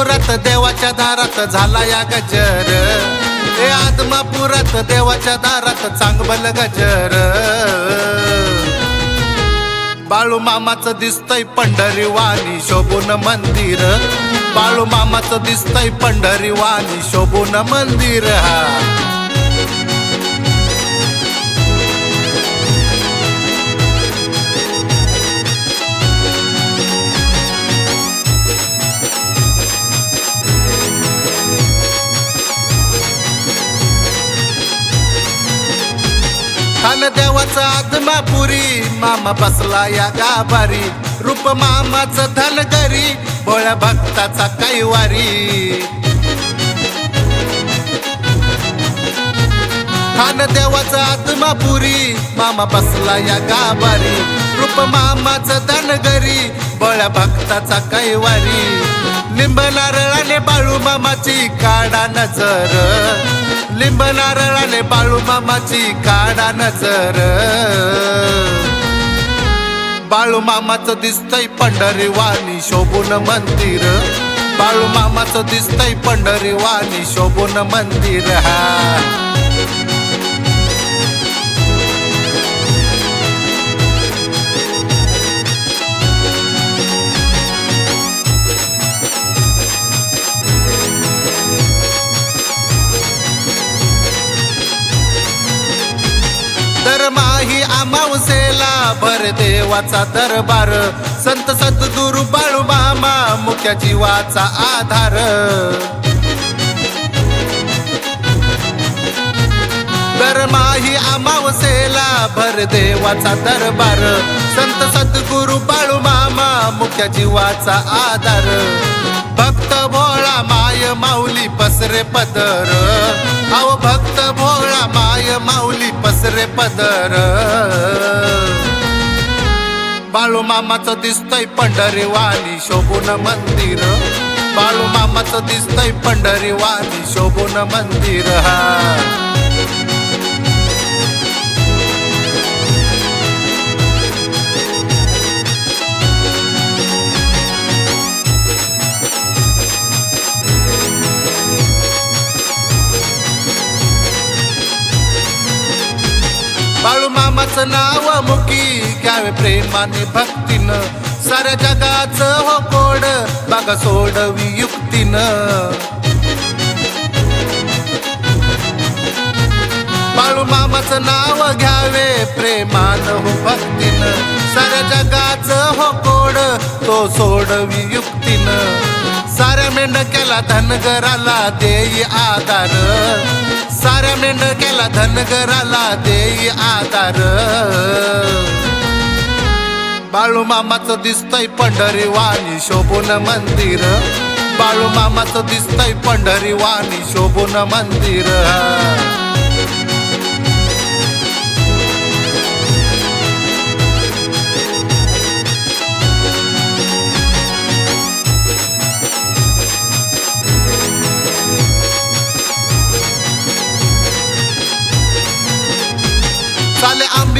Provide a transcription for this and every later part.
आदमापुरात देवाच्या दारात झाला या गजर. हे आदमापुरात देवाच्या दारात चांगबल गजर. बाळू मामाचं दिसतंय पंढरी वाणी शोभून मंदिर. बाळू मामाचं दिसतंय पंढरी वाणी शोभून मंदिर. हा. खान देवाचा आदमापुरी मामा बसला या गाभारी. रूप मामाचं धनगरी बोळ्या भक्ताचा कैवारी. खान देवाचा आत्मापुरी मामा बसला या गाभारी. रूप मामाचं धनगरी भोळ्या भक्ताचा कैवारी. लिंब नारळाने बाळू मामाची काढा नजर. लिंब नारळाने बाळू मामाची काढा नजर. बाळू मामाचं दिसतंय पंढरी वाणी शोभून मंदिर. बाळू मामाचं दिसतंय पंढरी वाणी शोभून मंदिर. हा. अमावसेला देवाचा दरबार. संत सद्गुरु बाळू मामा मुख्या जीवाचा आधार. दरमाही अमावसेला भर देवाचा दरबार. संत सद्गुरु बाळू मामा मुख्या जीवाचा आधार. भक्त भोळा माय माऊली पसरे पदर. अहो भक्त भोळा माय माऊली पसरे पदर. बाळू मामाचं दिसतंय पंढरी वाणी शोभून मंदिर. बाळू मामाचं दिसतंय पंढरी वाणी शोभून मंदिर. हा. बाळूमामाचं नाव मुकी. घ्यावे प्रेमाने भक्तीनं. साऱ्या जगाचं हो कोड. बघा सोडवी युक्तीनं. बाळूमामाचं नाव घ्यावे प्रेमानं हो भक्तीनं. साऱ्या जगाचं हो कोड. तो सोडवी युक्तीनं. मेंढक्याला धनगराला देई आधार. साऱ्या मेंढक्याला धनगराला देई आधार. बाळू मामाचं दिसतंय पंढरी वाणी शोभून मंदिर. बाळू मामाचं दिसतंय पंढरी वाणी शोभून मंदिर.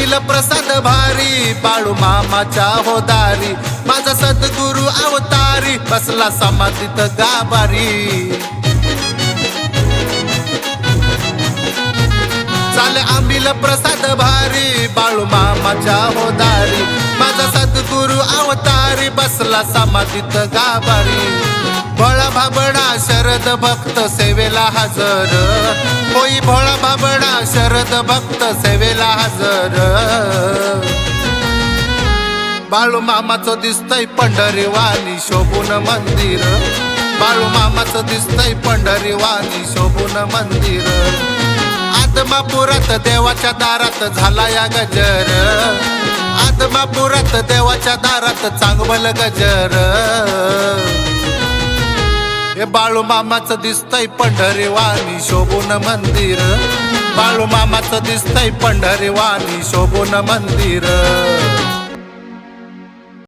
चाले प्रसाद भारी बाळू मामाच्या होदारी माझा सद्गुरु अवतारी बसला समाधीत गाभारी. चाल आंबिल प्रसाद भारी बाळू मामाच्या होदारी समाधीत गाभारी. भोळा भाबडा शरद भक्त सेवेला हजर. होई भोळा भाबडा शरद भक्त सेवेला हजर. बाळू मामाचं दिसतंय पंढरी वाणी शोभून मंदिर. बाळू मामाचं दिसतंय पंढरी वाणी शोभून मंदिर. आदमापुरात देवाच्या दारात झाला या गजर. आदमापुरात देवाच्या दारात चांगवल गजर. हे बाळू मामाच दिसतंय पंढरी वाणी शोभून मंदिर. बाळू मामाच दिसतय पंढरी वाणी शोभून मंदिर.